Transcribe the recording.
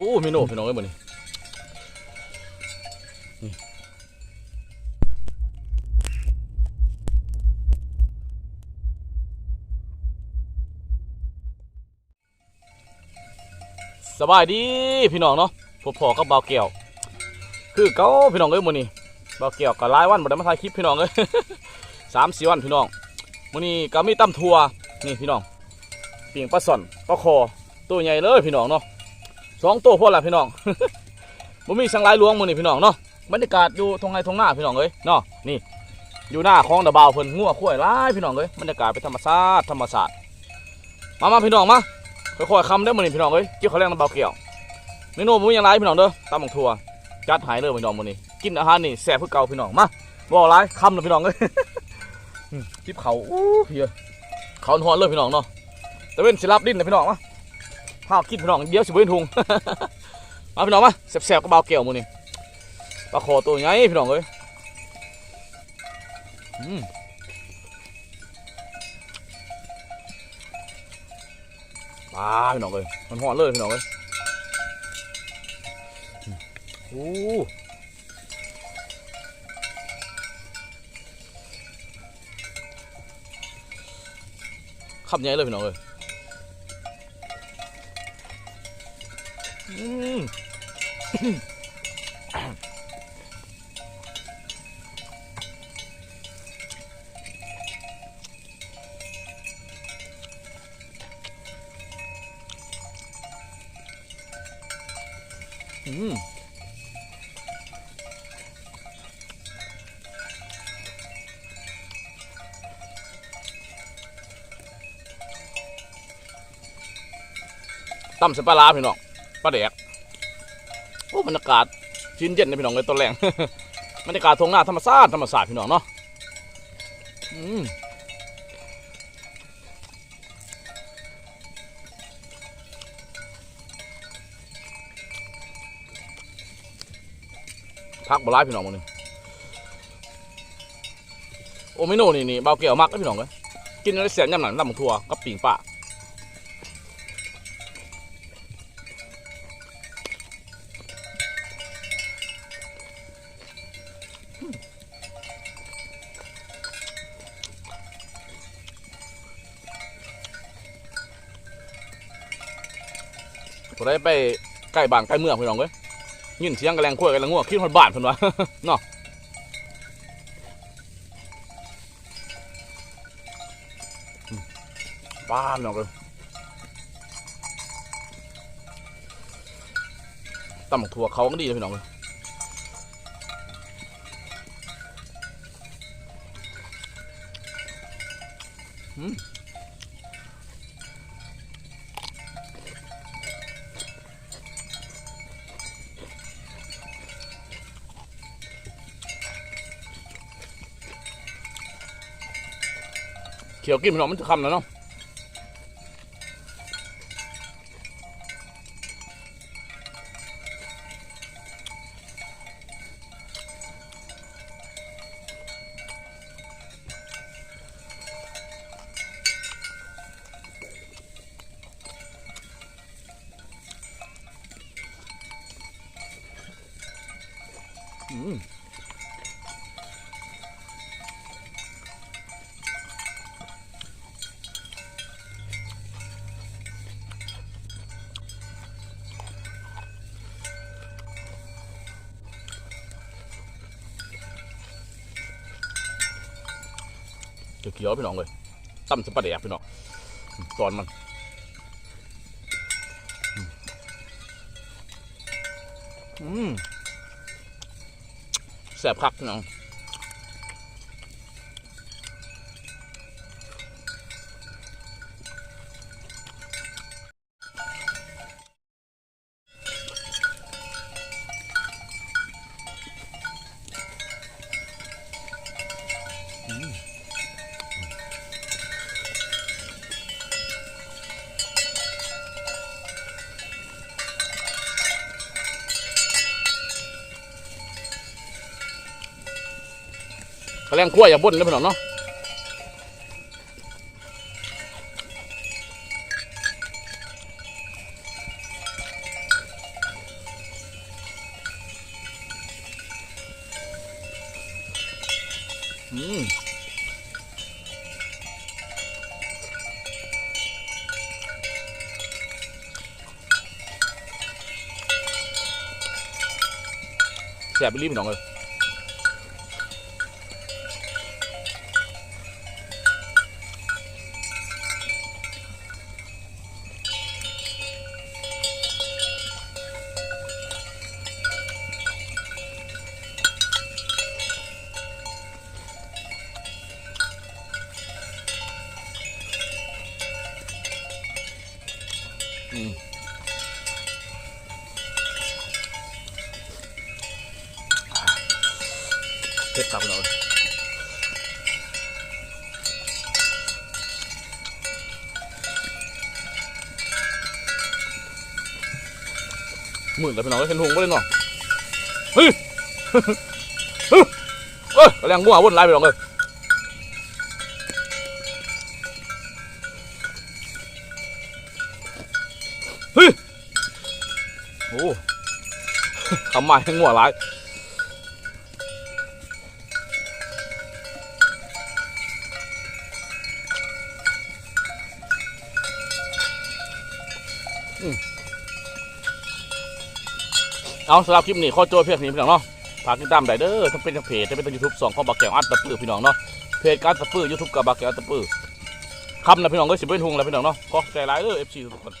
โอ้มีโน่พี่น้องเอ้ยมื้อนี้นี่สบายดีพี่น้องเนาะพบพอกับเบาเกี่ยว คือเก้าพี่น้องเอ้ยมื้อนี้เบาเกี่ยวก็หลายวันบ่ได้มาถ่ายคลิปพี่น้องเอ้ยสามสี่วันพี่น้องมื้อนี้ก็มีตำทัวนี่พี่น้องปิ่งปลาซ่อนปลาคอตัวใหญ่เลยพี่น้องเนาะ สองตัวพอละพี่น้องบ่มีสังหลายหลวงมือนี้พี่น้องเนาะบรรยากาศอยู่ทงไห้ทงหน้าพี่น้องเอ้ยเนาะนี่ อยู่หน้าคลองตะบาวเพิ่นงัวข้วยหลายพี่น้องเอ้ยบรรยากาศเป็นธรรมชาติธรรมชาติมามาพี่น้องมาค่อยๆคำได้มือนี้พี่น้องเอ้ยเกี่ยวข้าวแรงน้ำเบาเกี่ยวเมนูบ่มีหยังหลายพี่น้องเด้อตำบักทั่วจัดหายเลยพี่น้องมือนี้กินอาหารนี่แซ่บคือเก่าพี่น้องมาบ่หลายคำเลยพี่น้องเอ้ยอืมจิบเขาอู้เพียเขาหอนเลยพี่น้องเนาะแต่เว้นสิรับดิ้นนะพี่น้องมา พากินพี่น้องเดี๋ยวสิเว้นทุง มาพี่น้องมาแซ่บๆกับเบาเกี่ยวมือนี้ปลาคอตัวใหญ่พี่น้องเอ้ยอืมปลาพี่น้องเอ้ยมันหอนเลยพี่น้องเอ้ยโอ้ขับใหญ่เลยพี่น้องเอ้ย อืมอืมตั้มสปลาร้าพี่น้อง ปลาแดกโอ้บรรยากาศชื้นเย็นนะพี่น้องเลยต้นแรงบรรยากาศทงหน้าธรรมชาติธรรมชาติพี่น้องเนาะอืมพักบลายพี่น้องมันนึงโอ้เมนูนี่นี่เบาเกี่ยวมากนะพี่น้องเลยกินแล้วเสียยำหนังลำบักทัวกับปิ่งป่า ผมได้ไปใกล้บ้านใกล้เมืองพี่น้องเว้ยยินเสียงกระแรงขั้วกระแรงงัวคิดฮอดบ้านเพิ่นวะเนาะอืมบ้านพี่น้องเลยตำบักถั่วเขาก็ดีนะพี่น้องเลย เขียวกินพี่น้อมันจะคำแล้วเนาะอืม เขียวๆพี่น้องเลยตั้มสปาเดียพี่น้องตอนมันอืมแสบคักพี่น้อง กระแลงขั้วอย่าบ่นเลยพี่น้องเนาะอืมแซ่บไปรีบหน่องเลย เผ็ดครับเอ้ยหมื่นแล้วพี่น้องเอ้ยเห็นหงก็เลยเนาะเฮ้ยเฮ้ยเอ้ยกำลังมั่ววุ่นไล่พี่น้องเลยำไมให้งัวร้ายเอาสำหรับคลิปนี้ข้อโจ้เพียงนี้พี่น้องเนาะฝากติดตามได้เด้อถ้าเป็นทางเพจจะเป็นทางยูทูบสองข้อบาแก้วอัดตะปื้อพี่น้องเนาะเพจการตะปื้อยูทูบกับบาแก้วอัดตะปื้อคำนะพี่น้องก็สิบเป็นทุงแล้วพี่น้องเนาะขอใจร้ายเด้อเอฟซีทุกคน